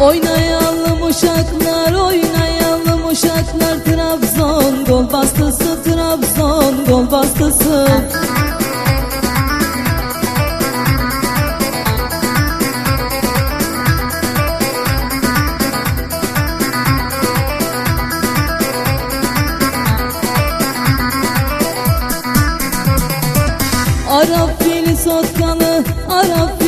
Oynayalım uşaklar, oynayalım uşaklar. Trabzon gol bastısı, Trabzon gol bastısı Arap fili sotkalı, Arap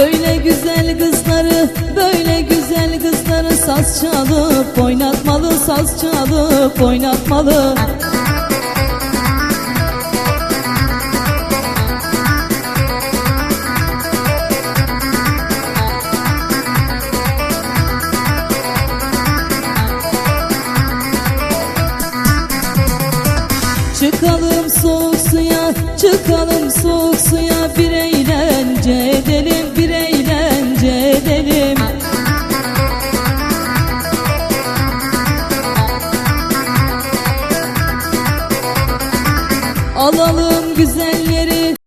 Böyle güzel kızları, böyle güzel kızları Saz çalıp oynatmalı, saz çalıp oynatmalı. Çıkalım soğuk suya, çıkalım soğuk